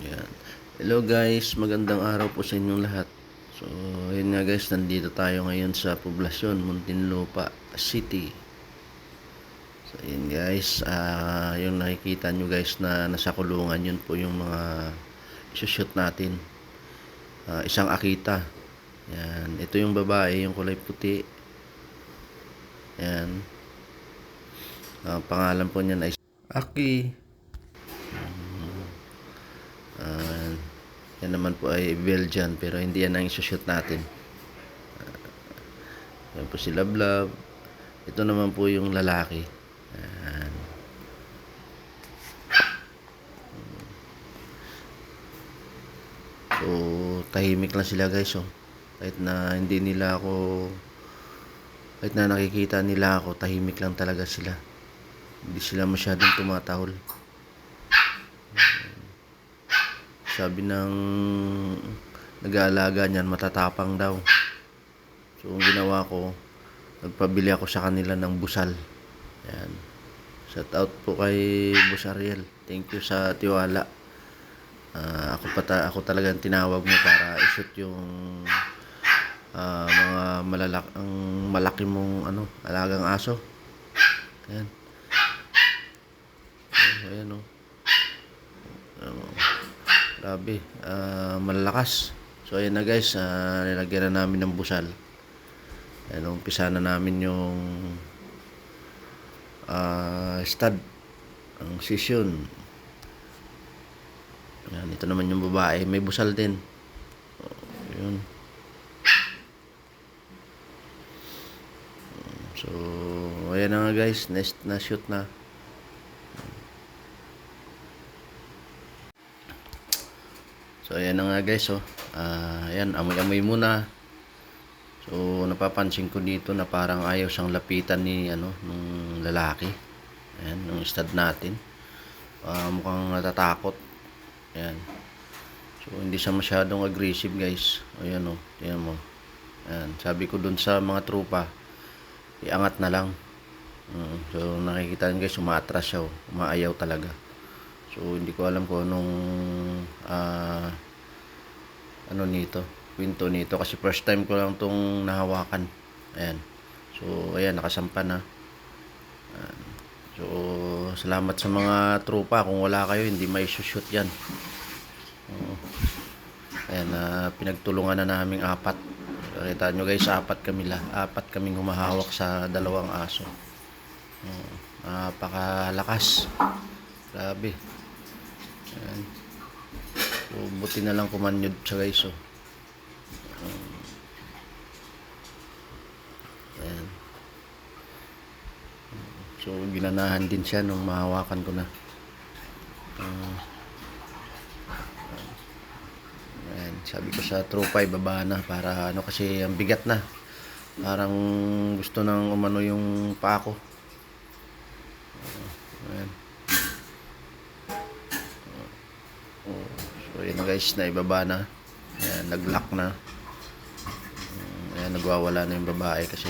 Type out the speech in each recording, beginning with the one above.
Yan. Hello guys, magandang araw po sa inyong lahat. So, yun nga guys, nandito tayo ngayon sa poblasyon, Muntinlupa City. So, yun guys, ah yung nakikita nyo guys na nasa kulungan, yun po yung mga isushoot natin. Ah, isang akita. Yan. Ito yung babae, yung kulay puti. Yan. Ang pangalan po niyan ay Aki. Ah, yan naman po ay Belgian pero hindi yan ang isushoot natin. Ah, yan po si Lablab. Ito naman po yung lalaki. Yan. So, tahimik lang sila guys. Oh. Kahit na hindi nila ako kahit na nakikita nila ako, tahimik lang talaga sila. Hindi sila masyadong tumatahol. Sabi ng nag-aalaga niyan, matatapang daw. So, ang ginawa ko, nagpabili ako sa kanila ng busal. Yan. Shout out po kay Boss Ariel. Thank you sa tiwala. Ah, ako pa ta- ako talagang tinawag mo para i-shoot yung ah, mga malalak ang malaki mong ano, alagang aso. Ayan. Ayan oh. Oh, grabe. Ah, malalakas. So ayan na guys, ah, nilagyan na namin ng busal. Ayan, umpisa na namin yung ah, stud ang session. Ayan, ito naman yung babae. May busal din. Oh. So, ayan na nga guys. Next na shoot na. So, ayan na nga guys. Oh. Ah, ayan, amoy-amoy muna. So, napapansin ko dito na parang ayaw siyang lapitan ni ano, nung lalaki. Ayan, nung stud natin. Ah, mukhang natatakot. Ayan. So, hindi siya masyadong aggressive, guys. Ayan, oh. Ayan mo. Ayan. Sabi ko dun sa mga trupa, iangat na lang. Mm, so, nakikita nyo guys, umaatras siya, oh. Umaayaw talaga. So, hindi ko alam kung anong, ah, ano nito, kwento nito. Kasi first time ko lang tong nahawakan. Ayan. So, ayan, nakasampa na. Ayan. So, salamat sa mga trupa. Kung wala kayo, hindi may shoot yan. Oo. Ayan, na pinagtulungan na naming apat. Kita nyo guys, apat kami la. Apat kaming humahawak sa dalawang aso. Oo. Napakalakas. Grabe. Ayan. So, buti na lang kumanyod siya guys. Oh. Ayan. So, ginanahan din siya nung mahawakan ko na. Ah. Ayan, sabi ko sa tropa ibaba na para ano kasi ang bigat na. Parang gusto nang umano yung paa ko. Guys, naibaba na. Ayan, nag-lock na. Ayan, nagwawala na yung babae kasi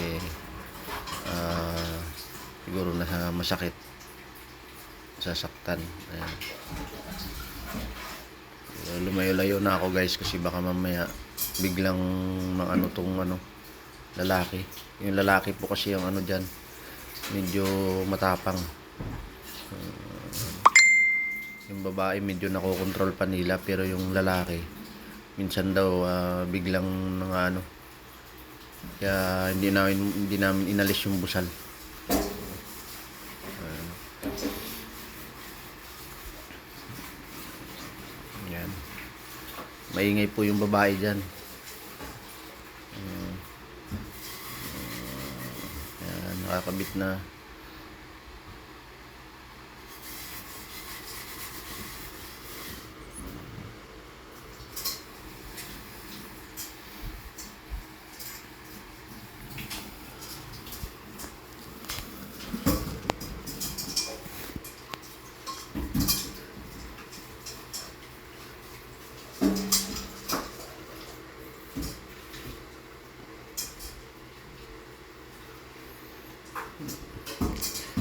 ah siguro na masakit. Sasaktan. Ayan. Lumayo-layo na ako guys kasi baka mamaya biglang maano tong ano lalaki. Yung lalaki po kasi yung ano diyan medyo matapang. Uh, yung babae medyo nakokontrol pa nila pero yung lalaki minsan daw ah, biglang nang ano kaya hindi namin hindi namin inalis yung busal. Yan. Maingay po yung babae dyan. Mm. Yan, nakakabit na.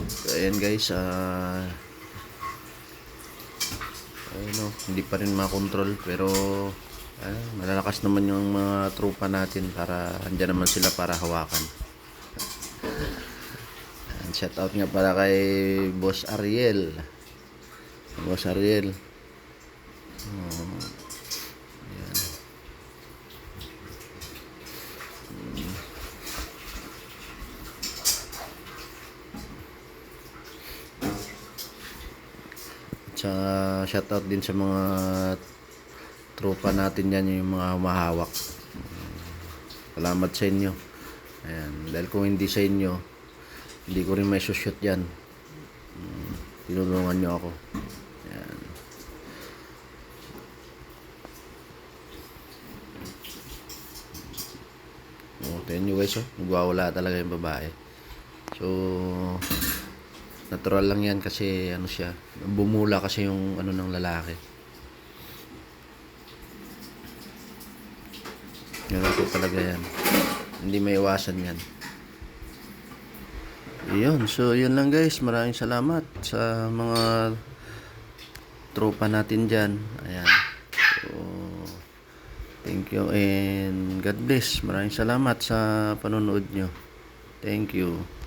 So, ayan guys, ah ayun o. hindi pa rin makontrol pero ah, malalakas naman yung mga tropa natin para andyan naman sila para hawakan. And shout out nga para kay Boss Ariel. Boss Ariel. Oh, yan. Mm. Tsaka shout out din sa mga tropa natin yan yung mga humahawak. Salamat sa inyo. Ayan. Dahil kung hindi sa inyo, hindi ko rin may shoot yan. Tinulungan nyo ako. Ayan. Oh, tingnan nyo guys, oh. Nagwawala talaga yung babae. So, natural lang yan kasi ano siya, bumula kasi yung ano ng lalaki. Ganun po talaga yan. Hindi may iwasan yan. Yun, so yun lang guys. Maraming salamat sa mga tropa natin dyan. Ayan. So, thank you and God bless. Maraming salamat sa panonood nyo. Thank you.